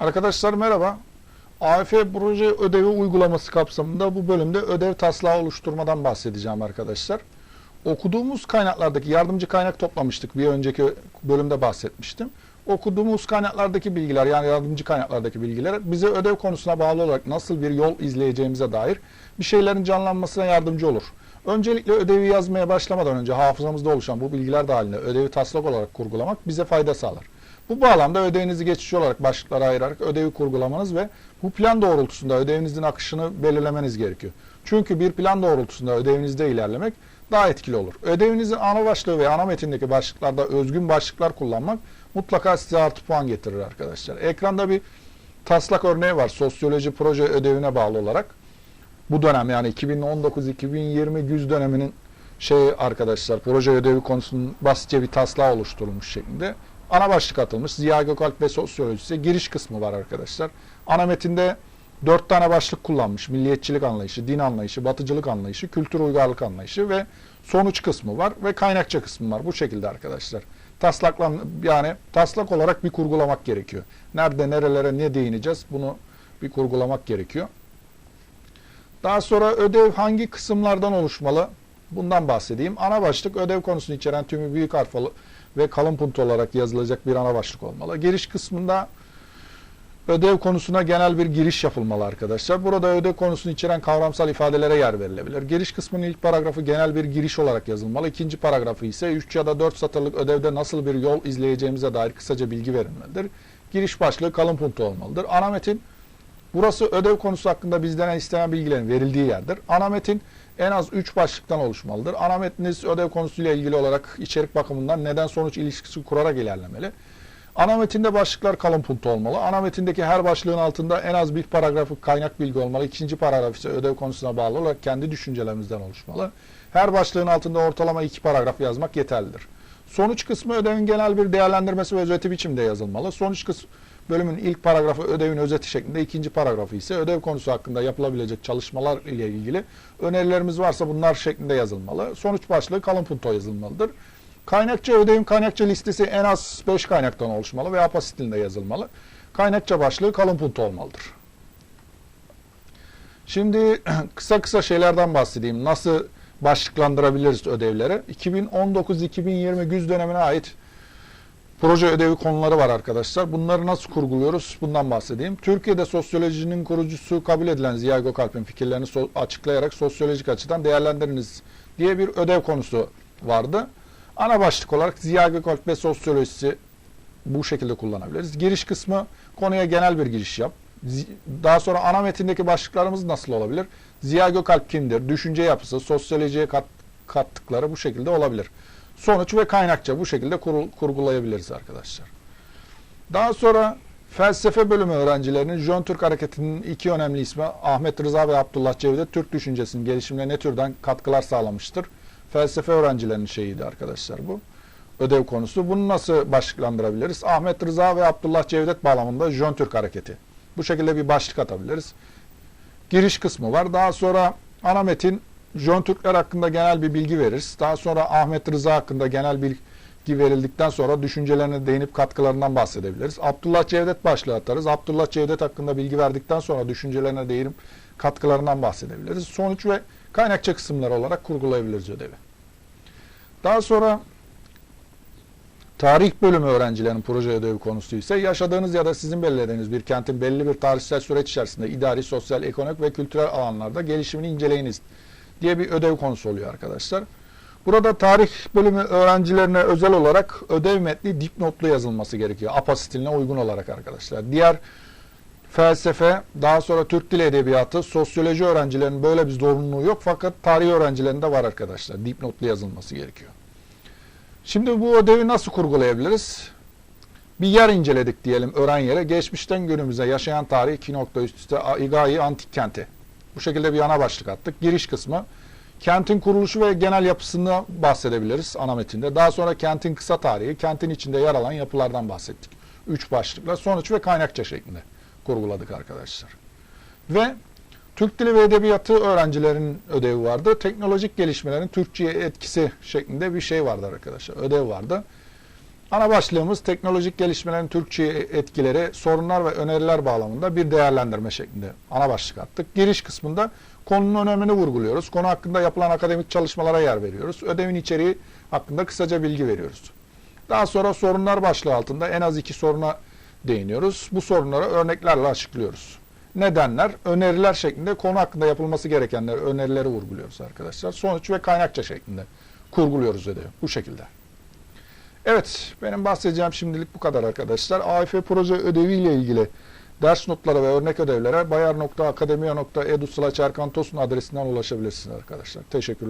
Arkadaşlar merhaba. AF proje ödevi uygulaması kapsamında bu bölümde ödev taslağı oluşturmadan bahsedeceğim arkadaşlar. Okuduğumuz kaynaklardaki yardımcı kaynak toplamıştık. Bir önceki bölümde bahsetmiştim. Okuduğumuz kaynaklardaki bilgiler yani yardımcı kaynaklardaki bilgiler bize ödev konusuna bağlı olarak nasıl bir yol izleyeceğimize dair bir şeylerin canlanmasına yardımcı olur. Öncelikle ödevi yazmaya başlamadan önce hafızamızda oluşan bu bilgiler dahilinde ödevi taslak olarak kurgulamak bize fayda sağlar. Bu bağlamda ödevinizi geçici olarak başlıklara ayırarak ödevi kurgulamanız ve bu plan doğrultusunda ödevinizin akışını belirlemeniz gerekiyor. Çünkü bir plan doğrultusunda ödevinizde ilerlemek daha etkili olur. Ödevinizin ana başlığı ve ana metindeki başlıklarda özgün başlıklar kullanmak mutlaka size artı puan getirir arkadaşlar. Ekranda bir taslak örneği var sosyoloji proje ödevine bağlı olarak. Bu dönem yani 2019-2020 güz döneminin şey arkadaşlar proje ödevi konusunun basitçe bir taslağı oluşturulmuş şeklinde. Ana başlık atılmış. Ziya Gökalp ve sosyolojisi giriş kısmı var arkadaşlar. Ana metinde dört tane başlık kullanmış. Milliyetçilik anlayışı, din anlayışı, batıcılık anlayışı, kültür uygarlık anlayışı ve sonuç kısmı var ve kaynakça kısmı var. Bu şekilde arkadaşlar. Taslaklan yani taslak olarak bir kurgulamak gerekiyor. Nerede nerelere ne değineceğiz bunu bir kurgulamak gerekiyor. Daha sonra ödev hangi kısımlardan oluşmalı? Bundan bahsedeyim. Ana başlık ödev konusunu içeren tümü büyük harfli ve kalın punto olarak yazılacak bir ana başlık olmalı. Giriş kısmında ödev konusuna genel bir giriş yapılmalı arkadaşlar. Burada ödev konusunu içeren kavramsal ifadelere yer verilebilir. Giriş kısmının ilk paragrafı genel bir giriş olarak yazılmalı. İkinci paragrafı ise 3 ya da 4 satırlık ödevde nasıl bir yol izleyeceğimize dair kısaca bilgi verilmelidir. Giriş başlığı kalın punto olmalıdır. Ana metin Burası ödev konusu hakkında bizden istenen bilgilerin verildiği yerdir. Ana metin en az 3 başlıktan oluşmalıdır. Ana metniniz ödev konusuyla ilgili olarak içerik bakımından neden sonuç ilişkisi kurarak ilerlemeli. Ana metinde başlıklar kalın punto olmalı. Ana metindeki her başlığın altında en az bir paragrafı kaynak bilgi olmalı. İkinci paragraf ise ödev konusuna bağlı olarak kendi düşüncelerimizden oluşmalı. Her başlığın altında ortalama iki paragraf yazmak yeterlidir. Sonuç kısmı ödevin genel bir değerlendirmesi ve özeti biçimde yazılmalı. Sonuç kısmı bölümün ilk paragrafı ödevin özeti şeklinde, ikinci paragrafı ise ödev konusu hakkında yapılabilecek çalışmalar ile ilgili önerilerimiz varsa bunlar şeklinde yazılmalı. Sonuç başlığı kalın punto yazılmalıdır. Kaynakça ödevin kaynakça listesi en az 5 kaynaktan oluşmalı ve APA stilinde yazılmalı. Kaynakça başlığı kalın punto olmalıdır. Şimdi kısa kısa şeylerden bahsedeyim. Nasıl başlıklandırabiliriz ödevleri? 2019-2020 güz dönemine ait proje ödevi konuları var arkadaşlar. Bunları nasıl kurguluyoruz? Bundan bahsedeyim. Türkiye'de sosyolojinin kurucusu kabul edilen Ziya Gökalp'in fikirlerini so- açıklayarak sosyolojik açıdan değerlendiriniz diye bir ödev konusu vardı. Ana başlık olarak Ziya Gökalp ve sosyolojisi bu şekilde kullanabiliriz. Giriş kısmı konuya genel bir giriş yap. Daha sonra ana metindeki başlıklarımız nasıl olabilir? Ziya Gökalp kimdir? Düşünce yapısı, sosyolojiye kat, kattıkları bu şekilde olabilir. Sonuç ve kaynakça bu şekilde kurul- kurgulayabiliriz arkadaşlar. Daha sonra felsefe bölümü öğrencilerinin Jön Türk Hareketi'nin iki önemli ismi Ahmet Rıza ve Abdullah Cevdet Türk düşüncesinin gelişimine ne türden katkılar sağlamıştır? Felsefe öğrencilerinin şeyiydi arkadaşlar bu. Ödev konusu. Bunu nasıl başlıklandırabiliriz? Ahmet Rıza ve Abdullah Cevdet bağlamında Jön Türk Hareketi. Bu şekilde bir başlık atabiliriz. Giriş kısmı var. Daha sonra ana metin Jön Türkler hakkında genel bir bilgi veririz. Daha sonra Ahmet Rıza hakkında genel bilgi verildikten sonra düşüncelerine değinip katkılarından bahsedebiliriz. Abdullah Cevdet başlığı atarız. Abdullah Cevdet hakkında bilgi verdikten sonra düşüncelerine değinip katkılarından bahsedebiliriz. Sonuç ve kaynakça kısımları olarak kurgulayabiliriz ödevi. Daha sonra tarih bölümü öğrencilerin proje ödevi konusu ise yaşadığınız ya da sizin belirlediğiniz bir kentin belli bir tarihsel süreç içerisinde idari, sosyal, ekonomik ve kültürel alanlarda gelişimini inceleyiniz diye bir ödev konusu oluyor arkadaşlar. Burada tarih bölümü öğrencilerine özel olarak ödev metni dipnotlu yazılması gerekiyor. APA stiline uygun olarak arkadaşlar. Diğer felsefe, daha sonra Türk Dili Edebiyatı, sosyoloji öğrencilerinin böyle bir zorunluluğu yok. Fakat tarih öğrencilerinde var arkadaşlar. Dipnotlu yazılması gerekiyor. Şimdi bu ödevi nasıl kurgulayabiliriz? Bir yer inceledik diyelim öğren yere. Geçmişten günümüze yaşayan tarih 2 nokta üst üste İgai Antik Kenti. Bu şekilde bir ana başlık attık. Giriş kısmı. Kentin kuruluşu ve genel yapısını bahsedebiliriz ana metinde. Daha sonra kentin kısa tarihi, kentin içinde yer alan yapılardan bahsettik. Üç başlıkla sonuç ve kaynakça şeklinde kurguladık arkadaşlar. Ve Türk Dili ve Edebiyatı öğrencilerin ödevi vardı. Teknolojik gelişmelerin Türkçe'ye etkisi şeklinde bir şey vardı arkadaşlar. Ödev vardı. Ana başlığımız teknolojik gelişmelerin Türkçe'ye etkileri, sorunlar ve öneriler bağlamında bir değerlendirme şeklinde ana başlık attık. Giriş kısmında konunun önemini vurguluyoruz. Konu hakkında yapılan akademik çalışmalara yer veriyoruz. Ödevin içeriği hakkında kısaca bilgi veriyoruz. Daha sonra sorunlar başlığı altında en az iki soruna değiniyoruz. Bu sorunları örneklerle açıklıyoruz. Nedenler, öneriler şeklinde konu hakkında yapılması gerekenleri, önerileri vurguluyoruz arkadaşlar. Sonuç ve kaynakça şeklinde kurguluyoruz ödevi. Bu şekilde. Evet, benim bahsedeceğim şimdilik bu kadar arkadaşlar. AIF proje ödevi ile ilgili ders notları ve örnek ödevlere bayar.akademiya.edu slash erkan tosun adresinden ulaşabilirsiniz arkadaşlar. Teşekkürler.